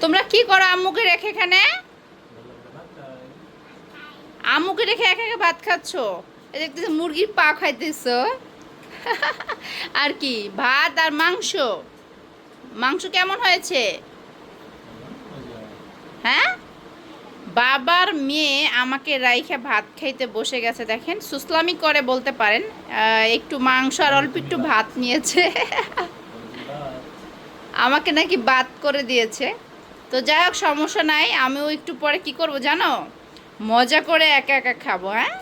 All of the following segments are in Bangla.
তোমরা কি করো আম্মুকে রেখে এখানে? আম্মুকে রেখে একা একা ভাত খাচ্ছ? দেখতেছি, মুরগির পা খাইতেছ। আর কি, ভাত আর মাংস। মাংস কেমন হয়েছে? হ্যাঁ? বাবার মেয়ে আমাকে রাইখে ভাত খাইতে বসে গেছে, দেখেন। সুসলামি করে বলতে পারেন। একটু মাংস আর অল্প একটু ভাত নিয়েছে। আমাকে নাকি বাদ করে দিয়েছে। তো যাই হোক, সমস্যা নাই। আমিও একটু পরে কি করব জানো? মজা করে একা একা খাব হ্যাঁ?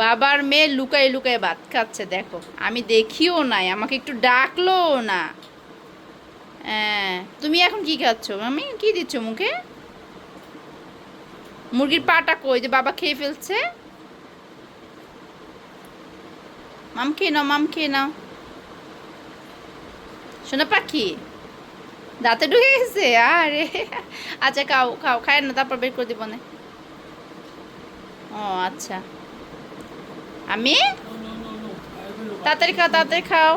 বাবার মেয়ে লুকাই লুকাই ভাত খাচ্ছে, দেখো। আমি দেখিও নাই, আমাকে একটু ডাকলোও না। হ্যাঁ তুমি এখন কি খাচ্ছ? আমি কি দিচ্ছ মুখে? মুরগির পাটা কই? যে বাবা খেয়ে ফেলছে। মাম খেয়ে নাও, মাম খেয়ে নাও। শোনা পাখি। দাঁতে ঢুকে গেছে? আরে। আচ্ছা খাও খাও, খায় না, তারপর বের করে দিব না। ও আচ্ছা। আমি? তাড়াতাড়ি খাও তাড়াতাড়ি খাও।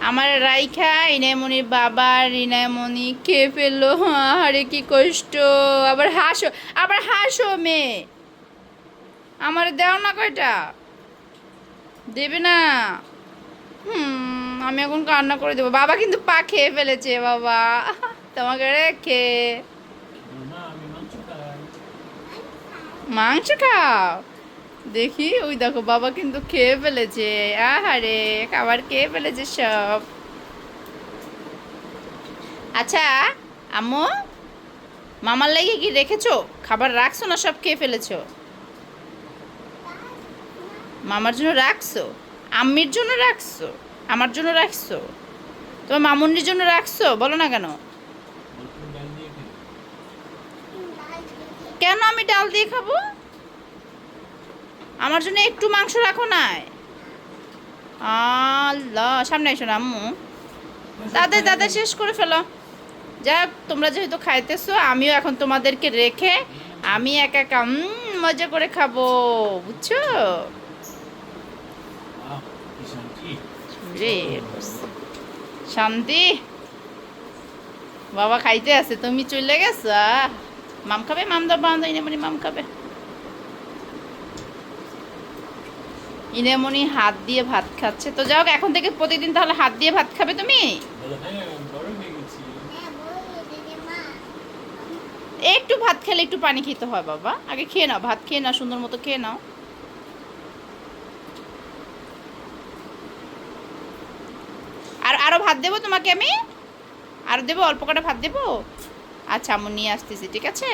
আমার রাইখা ইনামনির বাবা রিনামণি খেয়ে ফেলল আরে, কি কষ্ট। আবার হাসো আবার হাসো মেয়ে। আমার দেও না কয়টা? দেবে না। হুম। আমি এখন কান্না করে দেবো। বাবা কিন্তু পা খেয়ে ফেলেছে, বাবা। তোমাকে রেখে মাংস খাও। দেখি, ওই দেখো, বাবা কিন্তু খেয়ে ফেলেছে। আহারে, খাবার খেয়ে ফেলেছে সব। আচ্ছা আম্মু, মামার লেগে কি রেখেছো? খাবার রাখছো না সব খেয়ে ফেলেছো? মামার জন্য রাখছো? আম্মির জন্য রাখছো? আমার জন্য রাখছো? তোমার মামুনির জন্য রাখছো? বলো না কেন? কেন আমি ডাল দিয়ে খাব? আমার জন্য একটু মাংস রাখো নাই। আল্লাহ, সামনে এসো না, আম্মু। দাদা তাদের শেষ করে ফেলো। যাক, তোমরা যেহেতু খাইতেছো, আমিও এখন তোমাদেরকে রেখে আমি একা একা মজা করে খাব। বুঝছ? শান্তি। বাবা খাইতে আছে, তুমি চলে গেছো মাম খাবে? মাম দাও বান্ধ মাম খাবে। ইনেমনি হাত দিয়ে ভাত খাচ্ছে। তো যাও এখন থেকে প্রতিদিন তাহলে হাত দিয়ে ভাত খাবে তুমি? একটু ভাত খেলে একটু পানি খেতে হয় বাবা। আগে খেয়ে নাও, ভাত খেয়ে নাও, সুন্দর মতো খেয়ে নাও। আর আরও ভাত দেবো তোমাকে আমি? আরও দেবো? অল্প কটা ভাত দেবো? আচ্ছা আমি নিয়ে আসতেছি, ঠিক আছে?